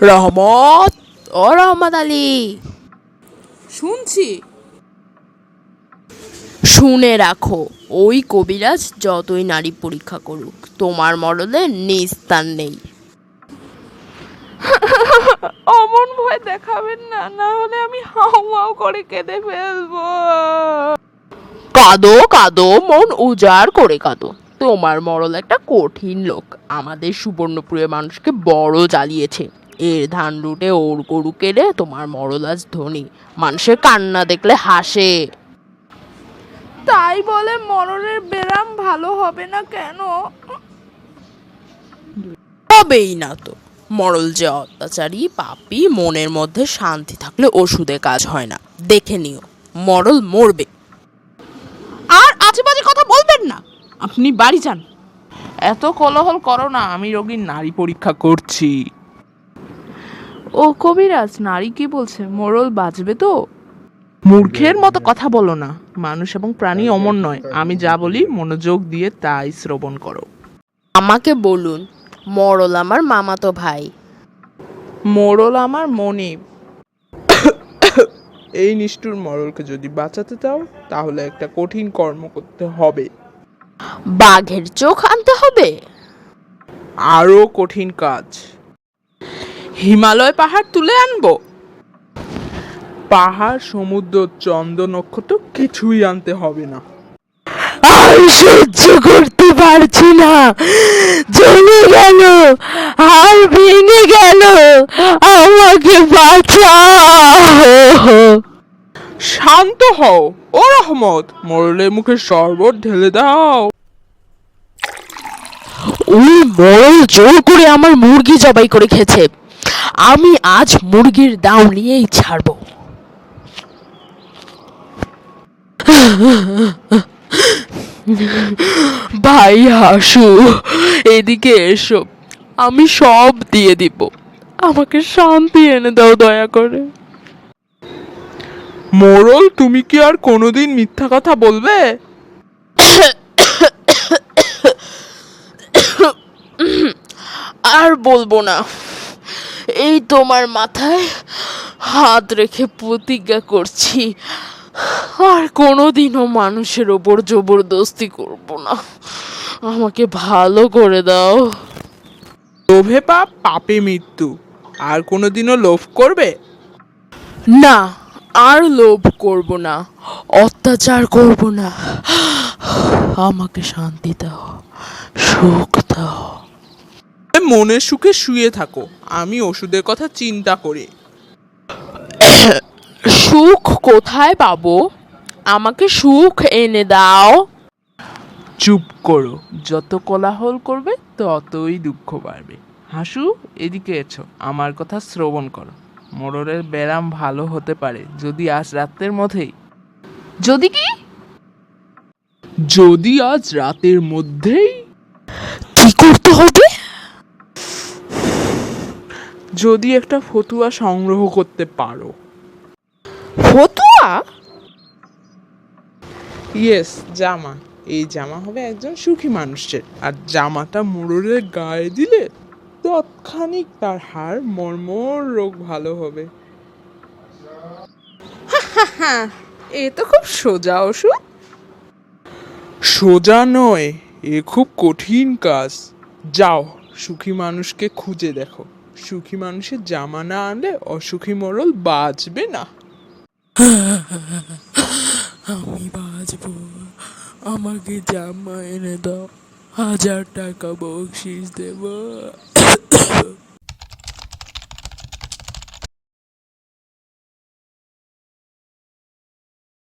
রহমত ও রহমত আলী। শুনছি। শুনে রাখো ওই কবিরাজ যতই নারী পরীক্ষা করুক তোমার মরলে নিস্তার নেই। অমন ভয় দেখাবেন না না হলে আমি হাউ হাউ করে কেঁদে ফেলব। কাঁদো কাঁদো মন উজাড় করে কাঁদো। তোমার মরল একটা কঠিন লোক। আমাদের সুবর্ণপুরের মানুষকে বড় জ্বালিয়েছে। এর ধান রুটে ওর গরু কেড়ে তোমার মরল আজ ধনী। মানুষের কান্না দেখলে হাসে। তাই বলে মরণের বেরাম ভালো হবে না কেন? হবেই না তো। মরল যে অত্যাচারী পাপি মনের মধ্যে শান্তি থাকলে ওষুধে কাজ হয় না। দেখে নিও মরল মরবে। আর আজেবাজে কথা বলবেন না। আপনি বাড়ি যান। এত কোলাহল করো না আমি রোগীর নারী পরীক্ষা করছি। ও কবিরাজ নারী কি বলছে? মোরল বাজবে তো? মূর্খের মতো কথা বলো না। মানুষ এবং প্রাণী অমর নয়। আমি যা বলি মনোযোগ দিয়ে তাই শ্রবণ করো। আমাকে বলুন মরল আমার মামাতো ভাই। মোরল আমার মনিব এই নিষ্ঠুর মরলকে যদি বাঁচাতে চাও তাহলে একটা কঠিন কর্ম করতে হবে। বাঘের চোখ আনতে হবে? আরও কঠিন কাজ। হিমালয় পাহাড় তুলে আনব। পাহাড় সমুদ্র চন্দ্র নক্ষত্র কিছুই আনতে হবে না। আর সহ্য করতে পারছি না। জমে গেল আর ভেঙে গেল। আমাকে বাঁচাও। শান্ত হও ও রহমত মরলের মুখে শরবত ঢেলে দাও। ওই মরল জোর করে আমার মুরগি জবাই করে খেয়েছে। আমি আজ মুরগির দাম নিয়েই ছাড়বো। ভাই হাসু এদিকে এসো। আমি সব দিয়ে দিব। আমাকে শান্তি এনে দাও দয়া করে। মোরল তুমি কি আর কোনোদিন মিথ্যা কথা বলবে? আর বলব না। এই তোমার মাথায় হাত রেখে প্রতিজ্ঞা করছি। আর কোনোদিনও মানুষের ওপর জবরদস্তি করব না। আমাকে ভালো করে দাও। লোভে পাপ পাপে মৃত্যু। আর কোনোদিনও লোভ করবে? না আর লোভ করব না অত্যাচার করব না। আমাকে শান্তি দাও সুখ দাও। মনের সুখে শুয়ে থাকো। আমি ওষুধের কথা চিন্তা করি। সুখ কোথায় পাবো? আমাকে সুখ এনে দাও। চুপ করো। যত কোলাহল করবে ততই দুঃখ বাড়বে। হাসু এদিকে এছো আমার কথা শ্রবণ করো। মোরলের ব্যায়াম ভালো হতে পারে যদি আজ রাতের মধ্যেই। যদি কি? যদি আজ রাতের মধ্যেই। কি করতে হবে যদি একটা ফতুয়া সংগ্রহ করতে পারো। ফতুয়া? ইয়েস জামা। এই জামা হবে একজন সুখী মানুষের। আর জামাটা মোড়লের গায়ে দিলে তৎক্ষণিক তার হার মর্মর রোগ ভালো হবে। এ তো খুব সোজা ওষুধ। সোজা নয় এ খুব কঠিন কাজ। যাও সুখী মানুষকে খুঁজে দেখো। সুখী মানুষের জামা না আনলে অসুখী মোড়ল বাঁচবে না। আমি বাঁচবো। আমাকে জামা এনে দাও। হাজার টাকা বকশিস দেব।